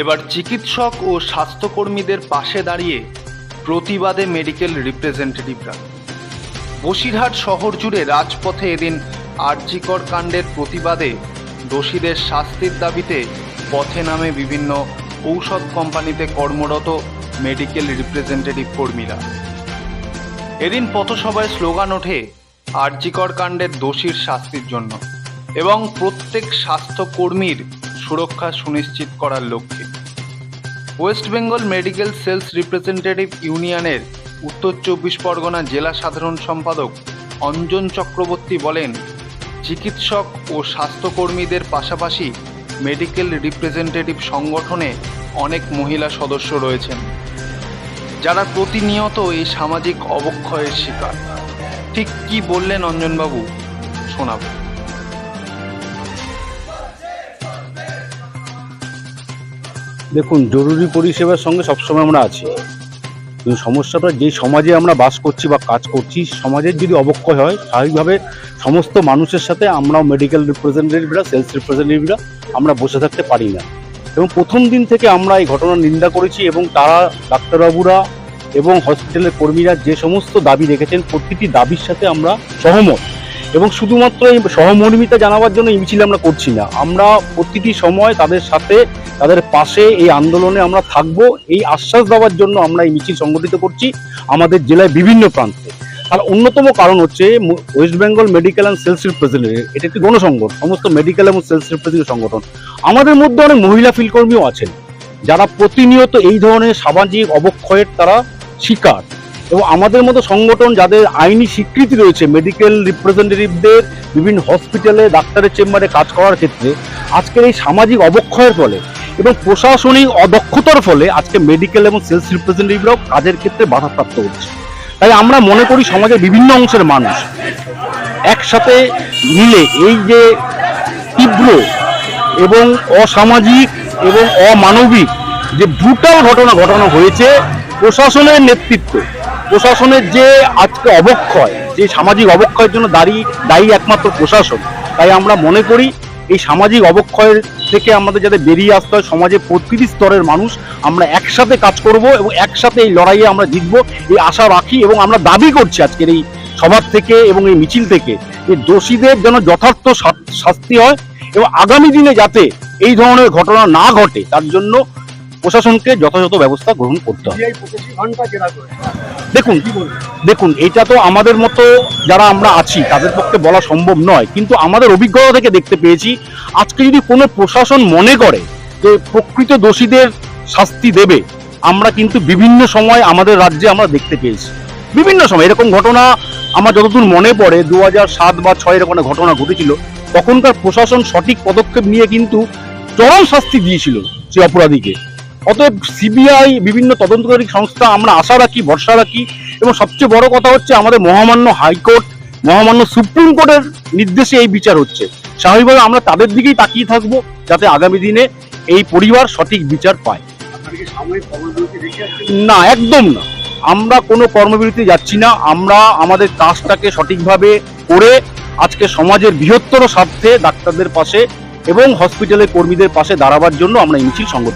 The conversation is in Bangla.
এবার চিকিৎসক ও স্বাস্থ্যকর্মীদের পাশে দাঁড়িয়ে প্রতিবাদে মেডিকেল রিপ্রেজেন্টেটিভরা। বসিরহাট শহর জুড়ে রাজপথে এদিন আরজিকর কাণ্ডের প্রতিবাদে দোষীদের শাস্তির দাবিতে পথে নামে বিভিন্ন ঔষধ কোম্পানিতে কর্মরত মেডিকেল রিপ্রেজেন্টেটিভ কর্মীরা। এদিন পথসভায় স্লোগান ওঠে আরজিকর কাণ্ডের দোষীর শাস্তির জন্য এবং প্রত্যেক স্বাস্থ্যকর্মীর সুরক্ষা সুনিশ্চিত করার লক্ষ্যে। West Bengal medical sales representative ইউনিয়নের উত্তর চব্বিশ পরগনা জেলা সাধারণ সম্পাদক অঞ্জন চক্রবর্তী বলেন, চিকিৎসক ও স্বাস্থ্যকর্মীদের পাশাপাশি মেডিকেল রিপ্রেজেন্টেটিভ সংগঠনে অনেক মহিলা সদস্য রয়েছেন, যারা প্রতিনিয়ত এই সামাজিক অবক্ষয়ের শিকার। ঠিক কি বললেন অঞ্জনবাবু? শোনাবো। দেখুন, জরুরি পরিষেবার সঙ্গে সবসময় আমরা আছি। কিন্তু সমস্যাটা যে সমাজে আমরা বাস করছি বা কাজ করছি, সমাজের যদি অবক্ষয় হয়, স্বাভাবিকভাবে সমস্ত মানুষের সাথে আমরাও মেডিকেল রিপ্রেজেন্টেটিভরা সেলস রিপ্রেজেন্টেটিভরা আমরা বসে থাকতে পারি না। এবং প্রথম দিন থেকে আমরা এই ঘটনার নিন্দা করেছি এবং তারা, ডাক্তারবাবুরা এবং হসপিটালের কর্মীরা যে সমস্ত দাবি রেখেছেন, প্রতিটি দাবির সাথে আমরা সহমত। এবং শুধুমাত্র এই সহমর্মিতা জানাবার জন্য এই মিছিল আমরা করছি না। আমরা প্রতিটি সময় তাদের সাথে, তাদের পাশে এই আন্দোলনে আমরা থাকব। এই আশ্বাস দেওয়ার জন্য আমরা এই মিছিল সংগঠিত করছি আমাদের জেলায় বিভিন্ন প্রান্তে। তার অন্যতম কারণ হচ্ছে West Bengal medical and sales representative, এটা একটি গণসংগঠন, সমস্ত মেডিকেল এবং সেলস রিপ্রেজেন্টেটিভ সংগঠন। আমাদের মধ্যে অনেক মহিলা ফিল্ডকর্মীও আছেন, যারা প্রতিনিয়ত এই ধরনের সামাজিক অবক্ষয়ের তারা শিকার। এবং আমাদের মতো সংগঠন যাদের আইনি স্বীকৃতি রয়েছে মেডিকেল রিপ্রেজেন্টেটিভদের বিভিন্ন হসপিটালে ডাক্তারের চেম্বারে কাজ করার ক্ষেত্রে, আজকের এই সামাজিক অবক্ষয়ের ফলে এবং প্রশাসনিক অদক্ষতার ফলে আজকে মেডিকেল এবং সেলস রিপ্রেজেন্টেটিভরাও কাজের ক্ষেত্রে বাধাপ্রাপ্ত হচ্ছে। তাই আমরা মনে করি সমাজের বিভিন্ন অংশের মানুষ একসাথে মিলে এই যে তীব্র এবং অসামাজিক এবং অমানবিক যে ব্রুটাল ঘটনা, ঘটানো হয়েছে প্রশাসনের নেতৃত্ব প্রশাসনের যে আজকে অবক্ষয়, যে সামাজিক অবক্ষয়ের জন্য দাঁড়িয়ে, দায়ী একমাত্র প্রশাসন, তাই আমরা মনে করি এই সামাজিক অবক্ষয়ের থেকে আমাদের যাতে বেরিয়ে আসতে হয়, সমাজের প্রতিটি স্তরের মানুষ, আমরা একসাথে কাজ করব এবং একসাথে এই লড়াইয়ে আমরা জিতবো, এই আশা রাখি এবং আমরা দাবি করছি আজকের এই সভার থেকে এবং এই মিছিল থেকে যে দোষীদের যেন যথার্থ শাস্তি হয় এবং আগামী দিনে যাতে এই ধরনের ঘটনা না ঘটে, তার জন্য প্রশাসনকে যথাযথ ব্যবস্থা গ্রহণ করতে হবে। দেখুন দেখুন এটা তো আমাদের মতো যারা আমরা আছি তাদের পক্ষে বলা সম্ভব নয় কিন্তু আমাদের অভিজ্ঞতা থেকে দেখতে পেয়েছি আজকে যদি কোনো প্রশাসন মনে করে যে প্রকৃত দোষীদের শাস্তি দেবে আমরা কিন্তু বিভিন্ন সময় আমাদের রাজ্যে আমরা দেখতে পেয়েছি। বিভিন্ন সময় এরকম ঘটনা আমার যতদূর মনে পড়ে দু হাজার সাত বা ছয় এরকম ঘটনা ঘটেছিল তখনকার প্রশাসন সঠিক পদক্ষেপ নিয়ে কিন্তু চরম শাস্তি দিয়েছিল সেই অপরাধীকে। অতএব সিবিআই, বিভিন্ন তদন্তকারী সংস্থা, আমরা আশা রাখি, ভরসা রাখি। এবং সবচেয়ে বড় কথা হচ্ছে, আমাদের মহামান্য হাইকোর্ট, মহামান্য সুপ্রিম কোর্টের নির্দেশে এই বিচার হচ্ছে। স্বাভাবিকভাবে আমরা তাদের দিকেই তাকিয়ে থাকব, যাতে আগামী দিনে এই পরিবার সঠিক বিচার পায়। না, একদম না। আমরা কোনো কর্মবিরতি যাচ্ছি না। আমরা আমাদের কাজটাকে সঠিকভাবে করে আজকে সমাজের বৃহত্তর স্বার্থে ডাক্তারদের পাশে এবং হসপিটালের কর্মীদের পাশে দাঁড়াবার জন্য আমরা এই সংগঠিত